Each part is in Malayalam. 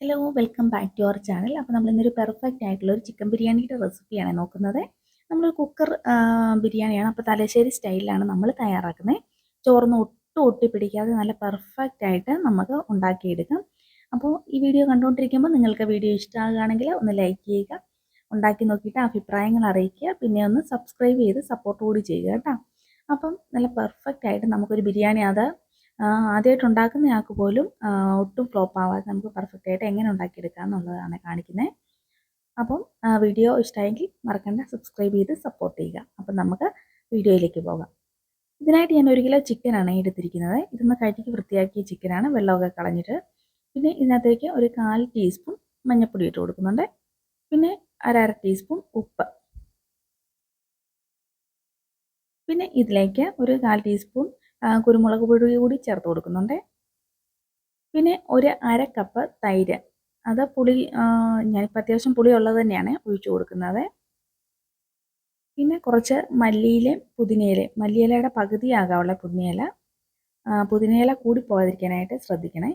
Hello welcome back to our channel അപ്പോൾ നമ്മൾ ഇന്നൊരു പെർഫെക്റ്റ് ആയിട്ടുള്ള ഒരു ചിക്കൻ ബിരിയാണിയുടെ റെസിപ്പിയാണ് നോക്കുന്നത്. നമ്മൾ കുക്കർ ബിരിയാണിയാണ്. അപ്പോൾ തലശ്ശേരി സ്റ്റൈലിലാണ് നമ്മൾ തയ്യാറാക്കുന്നത്. ചോർന്ന് ഒട്ടും ഒട്ടി പിടിക്കാതെ നല്ല പെർഫെക്റ്റ് ആയിട്ട് നമുക്ക് ഉണ്ടാക്കിയെടുക്കാം. അപ്പോൾ ഈ വീഡിയോ കണ്ടുകൊണ്ടിരിക്കുമ്പോൾ നിങ്ങൾക്ക് വീഡിയോ ഇഷ്ടമാകുകയാണെങ്കിൽ ഒന്ന് ലൈക്ക് ചെയ്യുക ഉണ്ടാക്കി നോക്കിയിട്ട് അഭിപ്രായങ്ങൾ അറിയിക്കുക പിന്നെ ഒന്ന് സബ്സ്ക്രൈബ് ചെയ്ത് സപ്പോർട്ട് കൂടി ചെയ്യുക കേട്ടോ. അപ്പം നല്ല പെർഫെക്റ്റ് ആയിട്ട് നമുക്കൊരു ബിരിയാണി അത് ആദ്യമായിട്ട് ഉണ്ടാക്കുന്നയാൾക്ക് പോലും ഒട്ടും ഫ്ലോപ്പ് ആവാതെ നമുക്ക് പെർഫെക്റ്റ് ആയിട്ട് എങ്ങനെ ഉണ്ടാക്കിയെടുക്കാം എന്നുള്ളതാണ് കാണിക്കുന്നത് അപ്പം വീഡിയോ ഇഷ്ടമായെങ്കിൽ മറക്കണ്ട. സബ്സ്ക്രൈബ് ചെയ്ത് സപ്പോർട്ട് ചെയ്യുക. അപ്പം നമുക്ക് വീഡിയോയിലേക്ക് പോകാം. ഇതിനായിട്ട് ഞാൻ ഒരു കിലോ ചിക്കനാണ് എടുത്തിരിക്കുന്നത്. ഇതൊന്ന് കഴുകി വൃത്തിയാക്കിയ ചിക്കനാണ് വെള്ളമൊക്കെ കളഞ്ഞിട്ട്. പിന്നെ ഇതിനകത്തേക്ക് ഒരു കാൽ ടീസ്പൂൺ മഞ്ഞൾപ്പൊടി ഇട്ട് കൊടുക്കുന്നുണ്ട്. പിന്നെ അരര അര ടീസ്പൂൺ ഉപ്പ്. പിന്നെ ഇതിലേക്ക് ഒരു കാൽ ടീസ്പൂൺ കുരുമുളക് പൊടി കൂടി ചേർത്ത് കൊടുക്കുന്നുണ്ട്. പിന്നെ ഒരു അര കപ്പ് തൈര്. അത് പുളി ഞാനിപ്പോൾ അത്യാവശ്യം പുളി ഉള്ളത് തന്നെയാണ് ഒഴിച്ചു കൊടുക്കുന്നത്. പിന്നെ കുറച്ച് മല്ലിയിലയും പുതിനയിലയും. മല്ലിയിലയുടെ പകുതിയാകാവുള്ള പുതിനയില. പുതിനയില കൂടി പോകാതിരിക്കാനായിട്ട് ശ്രദ്ധിക്കണേ.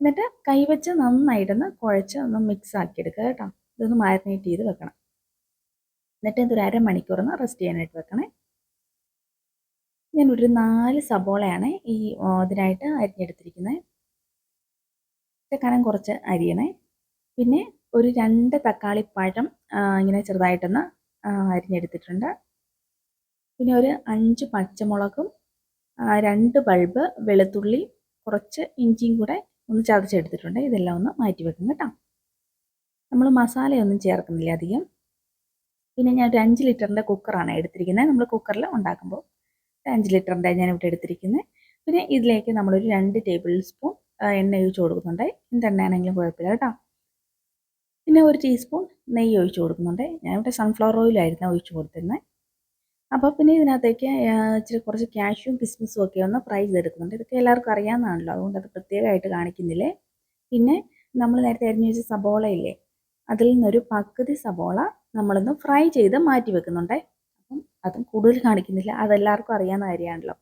എന്നിട്ട് കൈവച്ച് നന്നായിട്ടൊന്ന് കുഴച്ച് ഒന്ന് മിക്സ് ആക്കിയെടുക്കുക കേട്ടോ. ഇതൊന്ന് മാരിനേറ്റ് ചെയ്ത് വെക്കണം. എന്നിട്ട് ഇതൊരു അരമണിക്കൂറൊന്ന് റെസ്റ്റ് ചെയ്യാനായിട്ട് വെക്കണേ. ഞാനൊരു നാല് സബോളയാണ് ഈ ഇതിനായിട്ട് അരിഞ്ഞെടുത്തിരിക്കുന്നത് കനം കുറച്ച് അരിയണേ. പിന്നെ ഒരു രണ്ട് തക്കാളി പഴം ഇങ്ങനെ ചെറുതായിട്ടൊന്ന് അരിഞ്ഞെടുത്തിട്ടുണ്ട്. പിന്നെ ഒരു അഞ്ച് പച്ചമുളകും രണ്ട് ബൾബ് വെളുത്തുള്ളി കുറച്ച് ഇഞ്ചിയും കൂടെ ഒന്ന് ചതച്ചെടുത്തിട്ടുണ്ട്. ഇതെല്ലാം ഒന്ന് മാറ്റി വെക്കും കേട്ടോ. നമ്മൾ മസാലയൊന്നും ചേർക്കുന്നില്ല അധികം? പിന്നെ ഞാൻ ഒരു അഞ്ച് ലിറ്ററിന്റെ കുക്കറാണ് എടുത്തിരിക്കുന്നത് നമ്മൾ കുക്കറിൽ ഉണ്ടാക്കുമ്പോൾ അഞ്ച് ലിറ്ററിന്റെ ഞാൻ ഇവിടെ എടുത്തിരിക്കുന്നത് പിന്നെ ഇതിലേക്ക് നമ്മളൊരു രണ്ട് ടേബിൾ സ്പൂൺ എണ്ണ ഒഴിച്ച് കൊടുക്കുന്നുണ്ട്. എന്തെണ്ണയാണെങ്കിലും കുഴപ്പമില്ല കേട്ടോ. പിന്നെ ഒരു ടീസ്പൂൺ നെയ്യ് ഒഴിച്ച് കൊടുക്കുന്നുണ്ട്. ഞാനിവിടെ സൺഫ്ലവർ ഓയിലായിരുന്നു ഒഴിച്ച് കൊടുത്തിരുന്നത് അപ്പോൾ പിന്നെ ഇതിനകത്തേക്ക് ഇച്ചിരി കുറച്ച് ക്യാഷ്യും കിസ്മിസും ഒക്കെ ഒന്ന് ഫ്രൈ ചെയ്തെടുക്കുന്നുണ്ട് ഇതൊക്കെ എല്ലാവർക്കും അറിയാവുന്നതാണല്ലോ. അതുകൊണ്ട് അത് പ്രത്യേകമായിട്ട് കാണിക്കുന്നില്ലേ? പിന്നെ നമ്മൾ നേരത്തെ അരിഞ്ഞു വെച്ച സബോളയില്ലേ? അതിൽ നിന്നൊരു പകുതി സബോള നമ്മളൊന്ന് ഫ്രൈ ചെയ്ത് മാറ്റി വെക്കുന്നുണ്ടേ. അതും കൂടുതൽ കാണിക്കുന്നില്ല. അതെല്ലാവർക്കും അറിയാവുന്ന കാര്യമാണല്ലോ.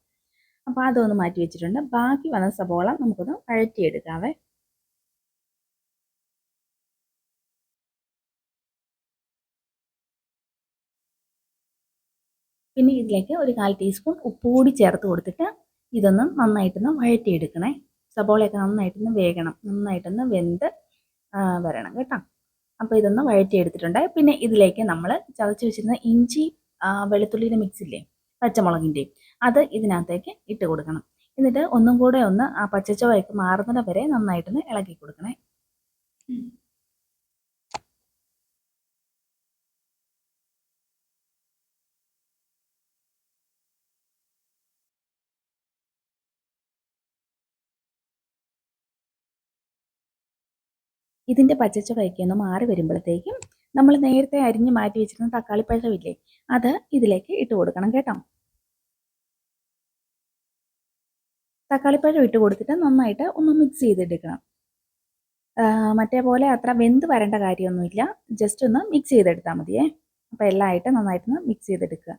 അപ്പോൾ അതൊന്ന് മാറ്റി വെച്ചിട്ടുണ്ട്. ബാക്കി വന്ന സബോള നമുക്കൊന്ന് വഴറ്റിയെടുക്കാവേ. പിന്നെ ഇതിലേക്ക് ഒരു കാൽ ടീസ്പൂൺ ഉപ്പ് കൂടി ചേർത്ത് കൊടുത്തിട്ട് ഇതൊന്ന് നന്നായിട്ടൊന്ന് വഴറ്റിയെടുക്കണേ. സബോളയൊക്കെ നന്നായിട്ടൊന്ന് വേകണം. നന്നായിട്ടൊന്ന് വെന്ത് വരണം കേട്ടോ. അപ്പോൾ ഇതൊന്ന് വഴറ്റിയെടുത്തിട്ടുണ്ട്. പിന്നെ ഇതിലേക്ക് നമ്മൾ ചതച്ച് വെച്ചിരുന്ന ഇഞ്ചി വെളുത്തുള്ളിയുടെ മിക്സ് ഇല്ലേ? പച്ചമുളകിന്റെയും അത് ഇതിനകത്തേക്ക് ഇട്ട് കൊടുക്കണം. എന്നിട്ട് ഒന്നും കൂടെ ഒന്ന് ആ പച്ചച്ചവയൊക്കെ മാറുന്നത് വരെ നന്നായിട്ടൊന്ന് ഇളക്കി കൊടുക്കണേ. ഇതിന്റെ പച്ചച്ചവയൊക്കെ ഒന്ന് മാറി വരുമ്പോഴത്തേക്കും നമ്മൾ നേരത്തെ അരിഞ്ഞ് മാറ്റി വെച്ചിരുന്ന തക്കാളി പഴമില്ലേ അത് ഇതിലേക്ക് ഇട്ട് കൊടുക്കണം കേട്ടോ. തക്കാളിപ്പഴം ഇട്ട് കൊടുത്തിട്ട് നന്നായിട്ട് ഒന്ന് മിക്സ് ചെയ്തെടുക്കണം. മറ്റേ പോലെ അത്ര വെന്ത് വരേണ്ട കാര്യമൊന്നുമില്ല. ജസ്റ്റ് ഒന്ന് മിക്സ് ചെയ്തെടുത്താൽ മതിയേ. അപ്പോൾ എല്ലാം ആയിട്ട് നന്നായിട്ടൊന്ന് മിക്സ് ചെയ്തെടുക്കുക.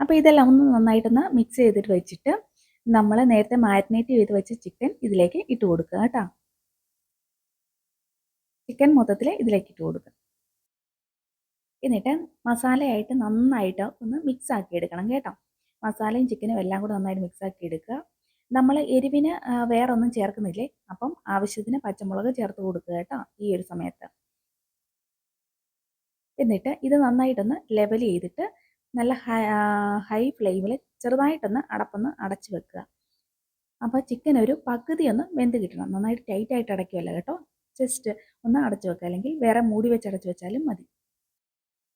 അപ്പോൾ ഇതെല്ലാം ഒന്ന് നന്നായിട്ടൊന്ന് മിക്സ് ചെയ്തിട്ട് വെച്ചിട്ട് നമ്മൾ നേരത്തെ മാരിനേറ്റ് ചെയ്ത് വെച്ച ചിക്കൻ ഇതിലേക്ക് ഇട്ട് കൊടുക്കുക കേട്ടോ. ചിക്കൻ മൊത്തത്തിൽ ഇതിലേക്ക് ഇട്ട് കൊടുക്കുക. എന്നിട്ട് മസാലയായിട്ട് നന്നായിട്ട് ഒന്ന് മിക്സ് ആക്കി എടുക്കണം കേട്ടോ. മസാലയും ചിക്കനും എല്ലാം കൂടെ നന്നായിട്ട് മിക്സ് ആക്കി എടുക്കുക. നമ്മൾ എരിവിന് വേറെ ഒന്നും ചേർക്കുന്നില്ലേ? അപ്പം ആവശ്യത്തിന് പച്ചമുളക് ചേർത്ത് കൊടുക്കുക കേട്ടോ ഈ ഒരു സമയത്ത്. എന്നിട്ട് ഇത് നന്നായിട്ടൊന്ന് ലെവൽ ചെയ്തിട്ട് നല്ല ഹൈ ഫ്ലെയിമിൽ ചെറുതായിട്ടൊന്ന് അടപ്പൊന്ന് അടച്ച് വെക്കുക. അപ്പോൾ ചിക്കൻ ഒരു പകുതി ഒന്ന് വെന്ത് കിട്ടണം. നന്നായിട്ട് ടൈറ്റായിട്ട് അടയ്ക്കുമല്ലോ കേട്ടോ. ജസ്റ്റ് ഒന്ന് അടച്ചു വെക്കുക. അല്ലെങ്കിൽ വേറെ മൂടി വെച്ച് അടച്ചു വെച്ചാലും മതി.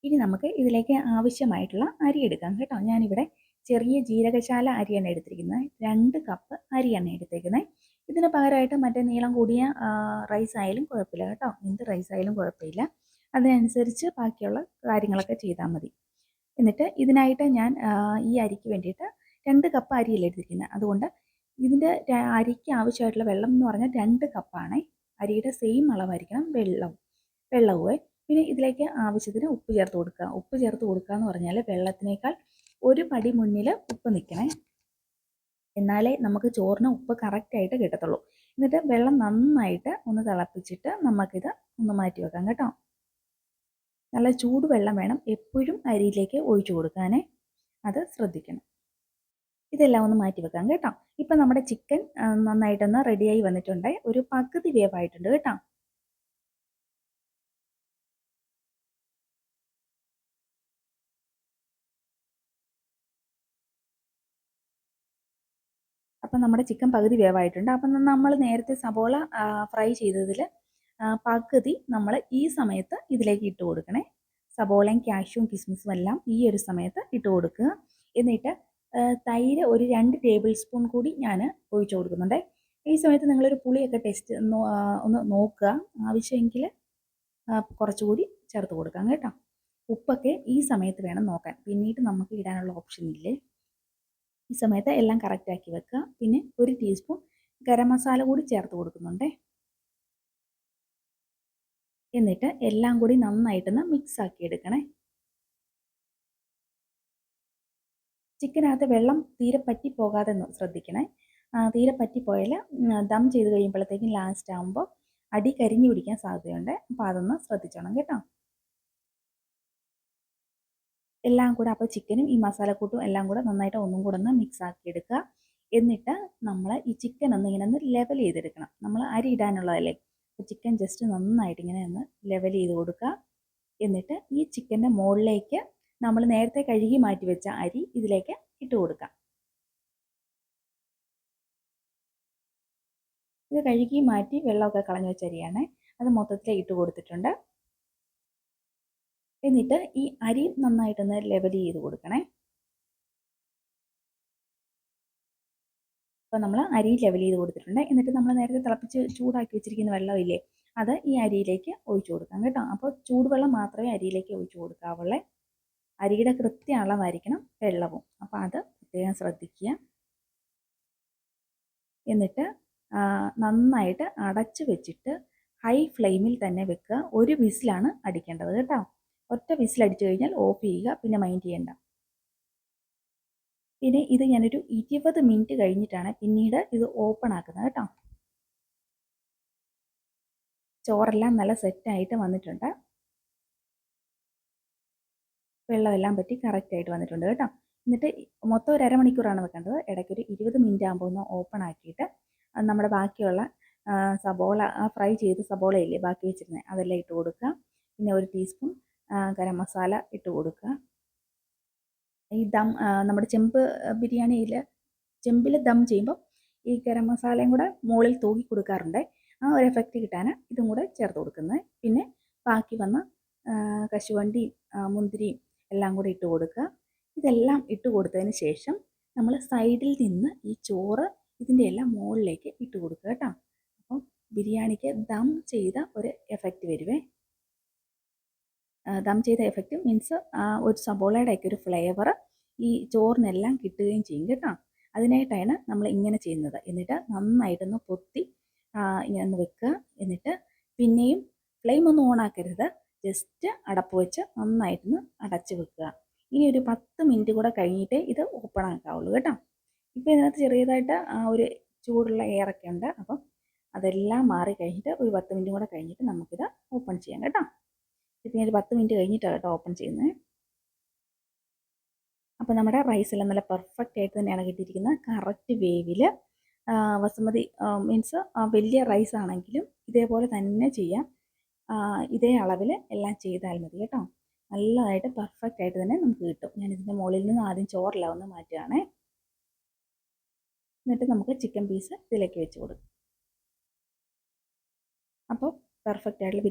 ഇനി നമുക്ക് ഇതിലേക്ക് ആവശ്യമായിട്ടുള്ള അരി എടുക്കാം കേട്ടോ. ഞാനിവിടെ ചെറിയ ജീരകശാല അരിയാണ് എടുത്തിരിക്കുന്നത്. രണ്ട് കപ്പ് അരിയാണ് എടുത്തിരിക്കുന്നത് ഇതിന് പകരമായിട്ട് മറ്റേ നീളം കൂടിയ റൈസ് ആയാലും കുഴപ്പമില്ല കേട്ടോ. എന്ത് റൈസ് ആയാലും കുഴപ്പമില്ല. അതിനനുസരിച്ച് ബാക്കിയുള്ള കാര്യങ്ങളൊക്കെ ചെയ്താൽ മതി. എന്നിട്ട് ഇതിനായിട്ട് ഞാൻ ഈ അരിക്ക് വേണ്ടിയിട്ട് രണ്ട് കപ്പ് അരിയല്ല എടുത്തിരിക്കുന്നത് അതുകൊണ്ട് ഇതിന്റെ അരിക്ക് ആവശ്യമായിട്ടുള്ള വെള്ളം എന്ന് പറഞ്ഞാൽ രണ്ട് കപ്പാണ്. അരിയുടെ സെയിം അളവായിരിക്കണം വെള്ളവും വെള്ളവും പിന്നെ ഇതിലേക്ക് ആവശ്യത്തിന് ഉപ്പ് ചേർത്ത് കൊടുക്കുക. ഉപ്പ് ചേർത്ത് കൊടുക്കുക എന്ന് പറഞ്ഞാൽ വെള്ളത്തിനേക്കാൾ ഒരു പടി മുന്നിൽ ഉപ്പ് നിൽക്കണേ. എന്നാലേ നമുക്ക് ചോറിന് ഉപ്പ് കറക്റ്റായിട്ട് കിട്ടത്തുള്ളൂ. എന്നിട്ട് വെള്ളം നന്നായിട്ട് ഒന്ന് തിളപ്പിച്ചിട്ട് നമുക്കിത് ഒന്ന് മാറ്റി വെക്കാം കേട്ടോ. നല്ല ചൂടുവെള്ളം വേണം എപ്പോഴും അരിയിലേക്ക് ഒഴിച്ചു കൊടുക്കാനേ അത് ശ്രദ്ധിക്കണം. ഇതെല്ലാം ഒന്ന് മാറ്റി വെക്കാം കേട്ടോ. ഇപ്പം നമ്മുടെ ചിക്കൻ നന്നായിട്ടൊന്ന് റെഡിയായി വന്നിട്ടുണ്ട്. ഒരു പകുതി വേവായിട്ടുണ്ട് കേട്ടോ. അപ്പം നമ്മുടെ ചിക്കൻ പകുതി വേവായിട്ടുണ്ട്. അപ്പം നമ്മൾ നേരത്തെ സബോള ഫ്രൈ ചെയ്തതിൽ പകുതി നമ്മൾ ഈ സമയത്ത് ഇതിലേക്ക് ഇട്ട് കൊടുക്കണേ. സബോളയും കാഷ്യൂം കിസ്മിസും എല്ലാം ഈ ഒരു സമയത്ത് ഇട്ട് കൊടുക്കുക. എന്നിട്ട് തൈര് ഒരു രണ്ട് ടേബിൾ സ്പൂൺ കൂടി ഞാൻ ഒഴിച്ചു കൊടുക്കുന്നുണ്ട്. ഈ സമയത്ത് നിങ്ങളൊരു പുളിയൊക്കെ ടെസ്റ്റ് ഒന്ന് നോക്കുക. ആവശ്യമെങ്കിൽ കുറച്ചുകൂടി ചേർത്ത് കൊടുക്കാം കേട്ടോ. ഉപ്പൊക്കെ ഈ സമയത്ത് വേണം നോക്കാൻ. പിന്നീട് നമുക്ക് ഇടാനുള്ള ഓപ്ഷൻ ഇല്ലേ? ഈ സമയത്ത് എല്ലാം കറക്റ്റാക്കി വെക്കുക. പിന്നെ ഒരു ടീസ്പൂൺ ഗരം മസാല കൂടി ചേർത്ത് കൊടുക്കുന്നുണ്ടേ. എന്നിട്ട് എല്ലാം കൂടി നന്നായിട്ടൊന്ന് മിക്സ് ആക്കി എടുക്കണേ. ചിക്കനകത്ത് വെള്ളം തീരെ പറ്റി പോകാതെ ഒന്ന് ശ്രദ്ധിക്കണേ. തീരെ പറ്റിപ്പോയാൽ ദം ചെയ്ത് കഴിയുമ്പോഴത്തേക്കും ലാസ്റ്റ് ആകുമ്പോൾ അടി കരിഞ്ഞു പിടിക്കാൻ സാധ്യതയുണ്ട്. അപ്പോൾ അതൊന്ന് ശ്രദ്ധിച്ചോണം കേട്ടോ. എല്ലാം കൂടെ അപ്പോൾ ചിക്കനും ഈ മസാലക്കൂട്ടും എല്ലാം കൂടെ നന്നായിട്ട് ഒന്നും കൂടെ ഒന്ന് മിക്സ് ആക്കി എടുക്കുക. എന്നിട്ട് നമ്മൾ ഈ ചിക്കൻ ഒന്ന് ഇങ്ങനെ ഒന്ന് ലെവൽ ചെയ്തെടുക്കണം. നമ്മൾ അരി ഇടാനുള്ളതല്ലേ? ചിക്കൻ ജസ്റ്റ് നന്നായിട്ട് ഇങ്ങനെ ഒന്ന് ലെവൽ ചെയ്ത് കൊടുക്കുക എന്നിട്ട് ഈ ചിക്കന്റെ മുകളിലേക്ക് നമ്മൾ നേരത്തെ കഴുകി മാറ്റി വെച്ച അരി ഇതിലേക്ക് ഇട്ട് കൊടുക്കാം. ഇത് കഴുകി മാറ്റി വെള്ളമൊക്കെ കളഞ്ഞു വെച്ച അരിയാണ് അത് മൊത്തത്തിൽ ഇട്ട് കൊടുത്തിട്ടുണ്ട്. എന്നിട്ട് ഈ അരി നന്നായിട്ടൊന്ന് ലെവൽ ചെയ്ത് കൊടുക്കണേ. അപ്പോൾ നമ്മൾ അരി ലെവൽ ചെയ്ത് കൊടുത്തിട്ടുണ്ട്. എന്നിട്ട് നമ്മൾ നേരത്തെ തിളപ്പിച്ച് ചൂടാക്കി വെച്ചിരിക്കുന്ന വെള്ളമില്ലേ അത് ഈ അരിയിലേക്ക് ഒഴിച്ചു കൊടുക്കാം കേട്ടോ. അപ്പോൾ ചൂടുവെള്ളം മാത്രമേ അരിയിലേക്ക് ഒഴിച്ചു കൊടുക്കാവുള്ളേ. അരിയുടെ കൃത്യ അളവായിരിക്കണം വെള്ളവും. അപ്പോൾ അത് പ്രത്യേകം ശ്രദ്ധിക്കുക. എന്നിട്ട് നന്നായിട്ട് അടച്ചു വെച്ചിട്ട് ഹൈ ഫ്ലെയിമിൽ തന്നെ വെക്കുക. ഒരു വിസിലാണ് അടിക്കേണ്ടത് കേട്ടോ. ഒറ്റ വിസിലടിച്ചു കഴിഞ്ഞാൽ ഓഫ് ചെയ്യുക. പിന്നെ മൈൻഡ് ചെയ്യേണ്ട. പിന്നെ ഇത് ഞാനൊരു ഇരുപത് മിനിറ്റ് കഴിഞ്ഞിട്ടാണ് പിന്നീട് ഇത് ഓപ്പൺ ആക്കുന്നത് കേട്ടോ. ചോറെല്ലാം നല്ല സെറ്റായിട്ട് വന്നിട്ടുണ്ട്. വെള്ളമെല്ലാം പറ്റി കറക്റ്റായിട്ട് വന്നിട്ടുണ്ട് കേട്ടോ. എന്നിട്ട് മൊത്തം ഒരു അരമണിക്കൂറാണ് വെക്കേണ്ടത് ഇടയ്ക്കൊരു ഇരുപത് മിനിറ്റ് ആകുമ്പോൾ ഒന്ന് ഓപ്പൺ ആക്കിയിട്ട് നമ്മുടെ ബാക്കിയുള്ള സബോള ആ ഫ്രൈ ചെയ്ത് സബോളയില്ലേ ബാക്കി വെച്ചിരുന്നത് അതെല്ലാം ഇട്ട് കൊടുക്കുക. പിന്നെ ഒരു ടീസ്പൂൺ ഗരം മസാല ഇട്ട് കൊടുക്കുക. ഈ ദം നമ്മുടെ ചെമ്പ് ബിരിയാണിയിൽ ചെമ്പിൽ ദം ചെയ്യുമ്പോൾ ഈ ഗരം മസാലയും കൂടെ മുകളിൽ തൂക്കി കൊടുക്കാറുണ്ട്. ആ ഒരു എഫക്റ്റ് കിട്ടാൻ ഇതും കൂടെ ചേർത്ത് കൊടുക്കുന്നത്. പിന്നെ ബാക്കി വന്ന കശുവണ്ടിയും മുന്തിരിയും എല്ലാം കൂടെ ഇട്ട് കൊടുക്കുക. ഇതെല്ലാം ഇട്ട് കൊടുത്തതിന് ശേഷം നമ്മൾ സൈഡിൽ നിന്ന് ഈ ചോറ് ഇതിന്റെ എല്ലാം മുകളിലേക്ക് ഇട്ട് കൊടുക്കുക കേട്ടോ. അപ്പം ബിരിയാണിക്ക് ദം ചെയ്ത ഒരു എഫക്റ്റ് വരുവേ. ദം ചെയ്ത എഫക്റ്റ് മീൻസ് ഒരു സബോളയുടെയൊക്കെ ഒരു ഫ്ലേവർ ഈ ചോറിനെല്ലാം കിട്ടുകയും ചെയ്യും കേട്ടോ. അതിനായിട്ടാണ് നമ്മൾ ഇങ്ങനെ ചെയ്യുന്നത്. എന്നിട്ട് നന്നായിട്ടൊന്ന് പൊത്തി ഇങ്ങനെ ഒന്ന് വെക്കുക. എന്നിട്ട് പിന്നെയും ഫ്ലെയിം ഒന്നും ഓണാക്കരുത് ജസ്റ്റ് അടപ്പ് വെച്ച് നന്നായിട്ടൊന്ന് അടച്ച് വെക്കുക. ഇനി ഒരു പത്ത് മിനിറ്റ് കൂടെ കഴിഞ്ഞിട്ടേ ഇത് ഓപ്പൺ ആക്കാവുള്ളൂ കേട്ടോ. ഇപ്പോൾ ഇതിനകത്ത് ചെറിയതായിട്ട് ഒരു ചൂടുള്ള എയറൊക്കെ ഉണ്ട്. അപ്പം അതെല്ലാം മാറി കഴിഞ്ഞിട്ട് ഒരു പത്ത് മിനിറ്റ് കൂടെ കഴിഞ്ഞിട്ട് നമുക്കിത് ഓപ്പൺ ചെയ്യാം കേട്ടോ. ഇപ്പം ഒരു പത്ത് മിനിറ്റ് കഴിഞ്ഞിട്ടാണ് കേട്ടോ ഓപ്പൺ ചെയ്യുന്നത് അപ്പോൾ നമ്മുടെ റൈസ് എല്ലാം നല്ല പെർഫെക്റ്റ് ആയിട്ട് തന്നെയാണ് കിട്ടിയിരിക്കുന്നത്. കറക്റ്റ് വേവിൽ വസുമതി മീൻസ് വലിയ റൈസ് ആണെങ്കിലും ഇതേപോലെ തന്നെ ചെയ്യാം. ഇതേ അളവിൽ എല്ലാം ചെയ്താൽ മതി കേട്ടോ. നല്ലതായിട്ട് പെർഫെക്റ്റ് ആയിട്ട് തന്നെ നമുക്ക് കിട്ടും. ഞാൻ ഇതിന്റെ മുകളിൽ നിന്ന് ആദ്യം ചോറെല്ലാം ഒന്ന് മാറ്റുകയാണേ എന്നിട്ട് നമുക്ക് ചിക്കൻ പീസ് ഇതിലേക്ക് വെച്ച് കൊടുക്കും. അപ്പോൾ പെർഫെക്റ്റ് ആയിട്ടുള്ള